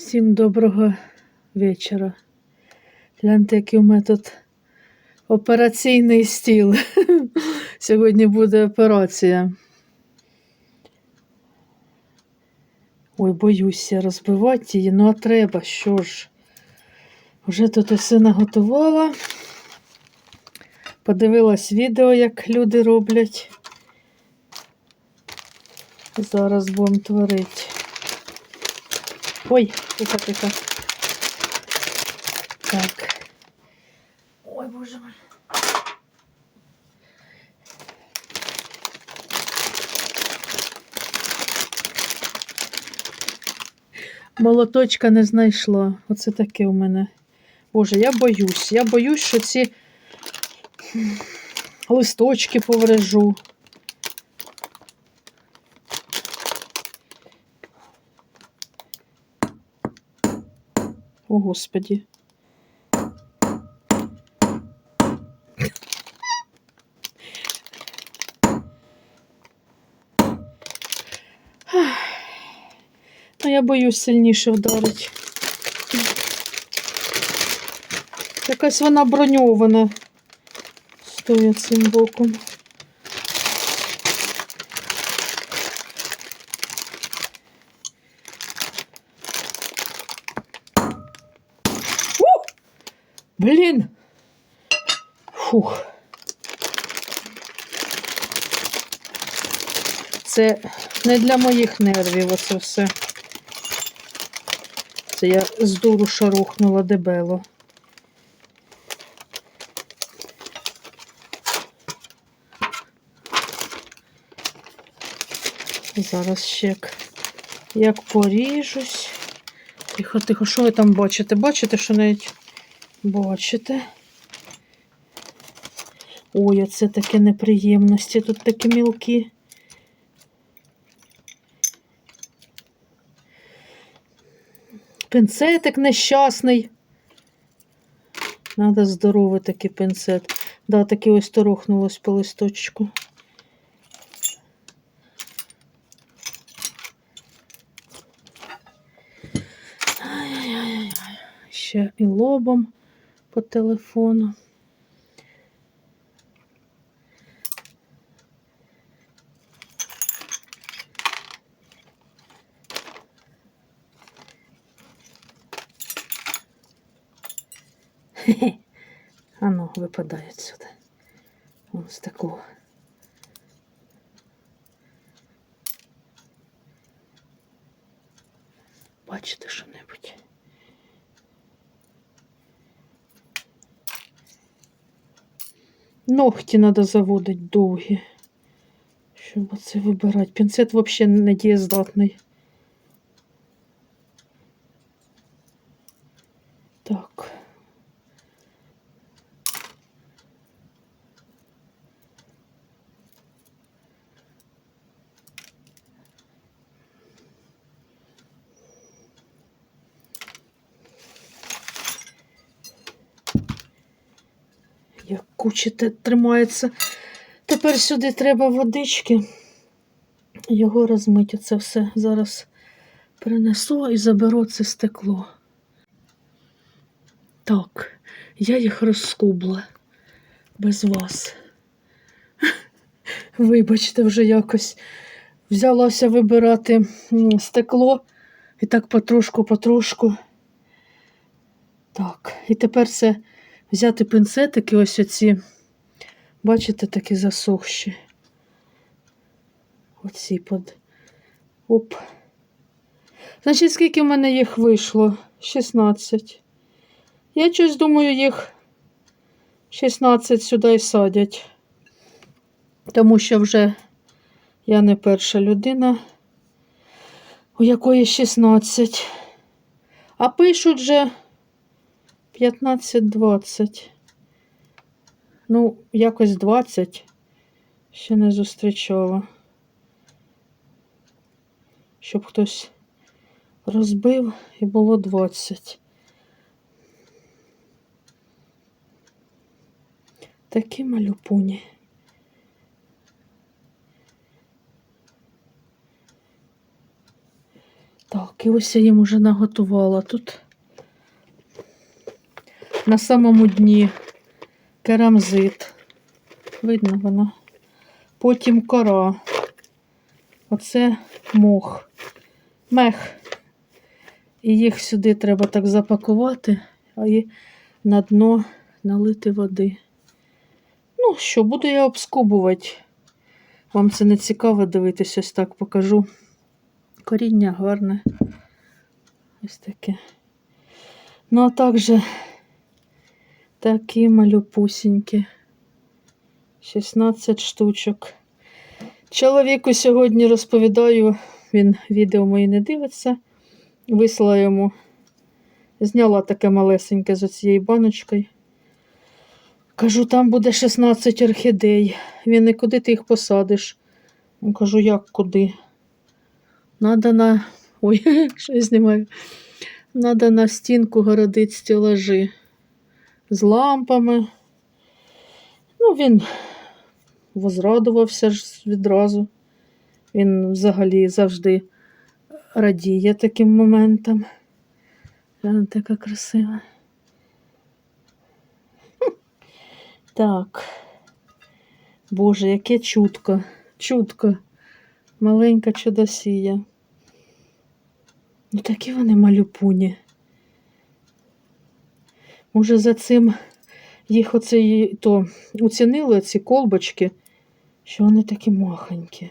Всім доброго вечора. Гляньте, який у мене тут операційний стіл. Сьогодні буде операція. Ой, боюся розбивати її, ну а треба, що ж. Вже тут усе наготувала. Подивилась відео, як люди роблять. Зараз будемо творити. Ой, тихо, тихо. Так. Ой, боже мой. Молоточка не знайшла. Оце таке у мене. Боже, я боюсь. Я боюсь, що ці листочки поврежу. О, Господі. Ну, я боюсь сильніше вдарити. Якась вона броньована. Стоя цим боком. Блін. Фух. Це не для моїх нервів оце все. Це я з дуру шарухнула дебело. Зараз ще як, поріжусь. Тихо, тихо, що ви там бачите? Бачите, що навіть бачите? Ой, це таке неприємності. Тут такі мілкі. Пинцетик нещасний. Надо здоровий такий пинцет. Да, таки ось торохнулось по листочку. Ще і лобом по телефону. Хе-хе. А ну, випадає сюди. Ось такого. Бачите що-небудь? Ногті треба заводити довгі, щоб це вибирати. Пінцет взагалі не дієздатний. Так. Як кучите тримається. Тепер сюди треба водички. Його розмити. Це все зараз принесу і заберу це стекло. Так, я їх розскубла без вас. Вибачте, вже якось взялася вибирати стекло і так потрошку-потрошку. Так, і тепер це взяти пинцетики, ось оці, бачите, такі засохші. Оці под. Оп. Значить, скільки в мене їх вийшло? 16. Я щось думаю, їх 16 сюди садять. Тому що вже я не перша людина, у якої 16. А пишуть же 15-20. Ну, якось 20 ще не зустрічала. Щоб хтось розбив і було 20. Такі малюпуні. Так, і ось я їм уже наготувала тут. На самому дні керамзит. Видно воно. Потім кора. Оце мох. Мех. І їх сюди треба так запакувати, а і на дно налити води. Ну що, буду я обскубувати. Вам це не цікаво дивитись, ось так покажу. Коріння гарне. Ось таке. Ну, а також такі малюпусінькі. 16 штучок. Чоловіку сьогодні розповідаю, він відео мої не дивиться. Вислала йому, зняла таке малесеньке з цією баночкою. Кажу, там буде 16 орхідей. Він і куди ти їх посадиш? Кажу, як куди? Надо на. Ой, що я знімаю. Надо на стінку городити стелажі з лампами. Ну, він возрадувався ж відразу. Він взагалі завжди радіє таким моментам. Вона така красива. Так. Боже, яке чутко, чутко. Маленька чудосія. Ну такі вони малюпуні. Може, за цим їх оце то оцінили ці колбочки, що вони такі махонькі.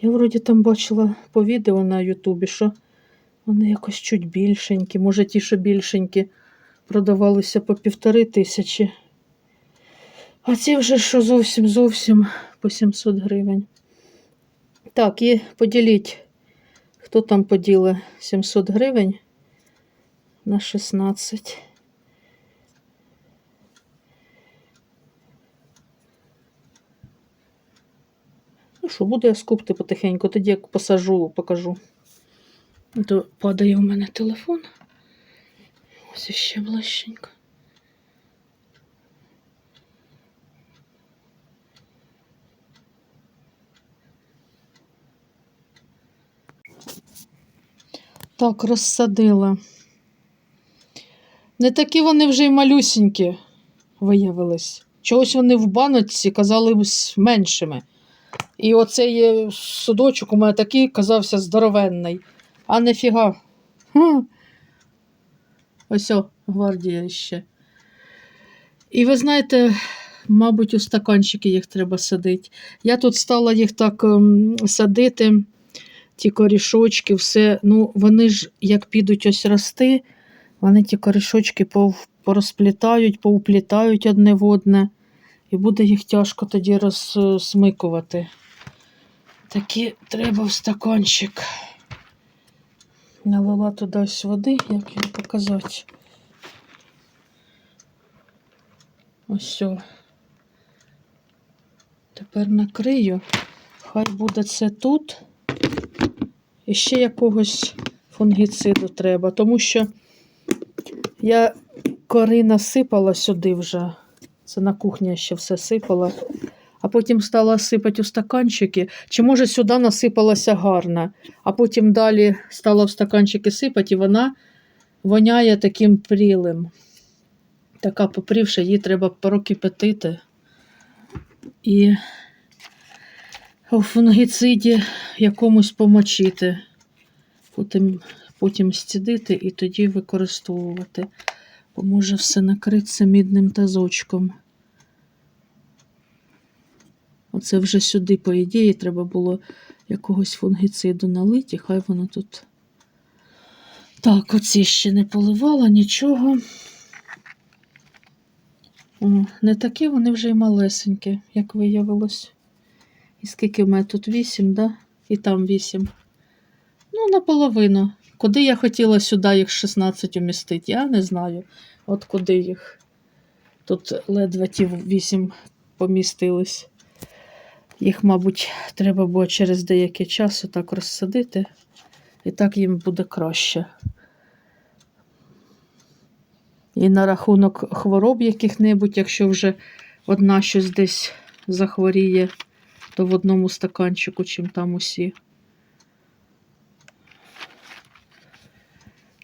Я вроді там бачила по відео на Ютубі, що вони якось чуть більшенькі. Може, ті, що більшенькі, продавалися по півтори тисячі. А ці вже що зовсім зовсім по 700 гривень. Так, і поділіть, хто там поділить 700 гривень на 16. Ну що, буду я скупти потихеньку, тоді як посажу, покажу. То падає у мене телефон. Ось іще ближченько. Так, розсадила. Не такі вони вже й малюсінькі виявились. Чогось вони в баночці казались меншими. І оцей е, судочок у мене такий казався здоровенний. А нефіга. Хм. Ось о, гвардія ще. І ви знаєте, мабуть, у стаканчики їх треба садити. Я тут стала їх так ем, садити, ті корішочки, все. Ну, вони ж, як підуть ось рости, вони ті корішочки порозплітають, поуплітають одне в одне. І буде їх тяжко тоді розсмикувати. Такі треба в стаканчик. Налила туди ось води, як його показати. Ось. Тепер накрию. Хай буде це тут. І ще якогось фунгіциду треба, тому що я кори насипала сюди вже. Це на кухні ще все сипала. А потім стала сипати у стаканчики. Чи може сюди насипалася гарна, а потім далі стала в стаканчики сипати, і вона воняє таким прілим. Така попрівша, її треба прокипятити. І у фунгіциді якомусь помочити. Потім, потім стідити і тоді використовувати. Бо може все накритися мідним тазочком. Оце вже сюди, по ідеї, треба було якогось фунгіциду налити, і хай воно тут. Так, оці ще не поливала нічого. О, не такі вони вже й малесенькі, як виявилось. І скільки в мене тут? Вісім, да? І там вісім. Ну, наполовину. Куди я хотіла сюди їх 16 умістити, я не знаю. От куди їх. Тут ледве ті вісім помістились. Їх, мабуть, треба було через деякий час отак розсадити, і так їм буде краще. І на рахунок хвороб яких-небудь, якщо вже одна щось десь захворіє, то в одному стаканчику, чим там усі.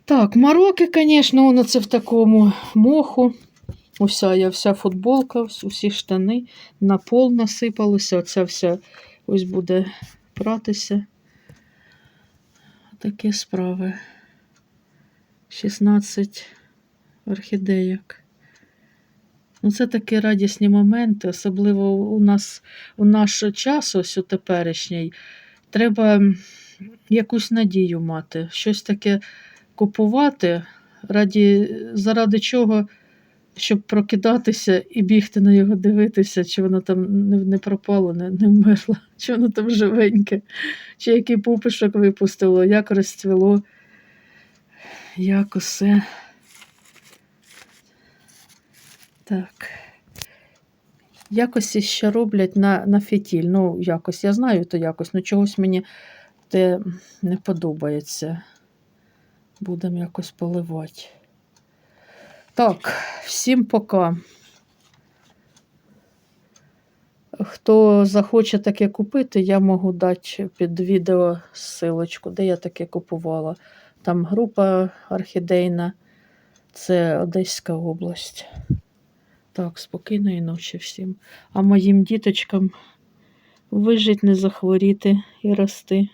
Так, мороки, звісно, воно це в такому моху. Уся я вся футболка, усі штани на пол насипалося. Оця вся ось буде пратися. Такі справи. 16 орхідейок. Ну, це такі радісні моменти, особливо у нас у наш час, ось у теперішній, треба якусь надію мати, щось таке купувати, раді, заради чого, щоб прокидатися і бігти на його дивитися, чи воно там не, не пропало, не, не вмерло, чи воно там живеньке, чи який пупишок випустило, як розцвіло, як усе. Так. Якось ще роблять на, на фітіль. Ну, якось, я знаю то якось, але чогось мені те не подобається. Будемо якось поливати. Так, всім пока. Хто захоче таке купити, я можу дати під відео ссылочку, де я таке купувала. Там група орхідейна, це Одеська область. Так, спокійної ночі всім. А моїм діточкам вижить, не захворіти і рости.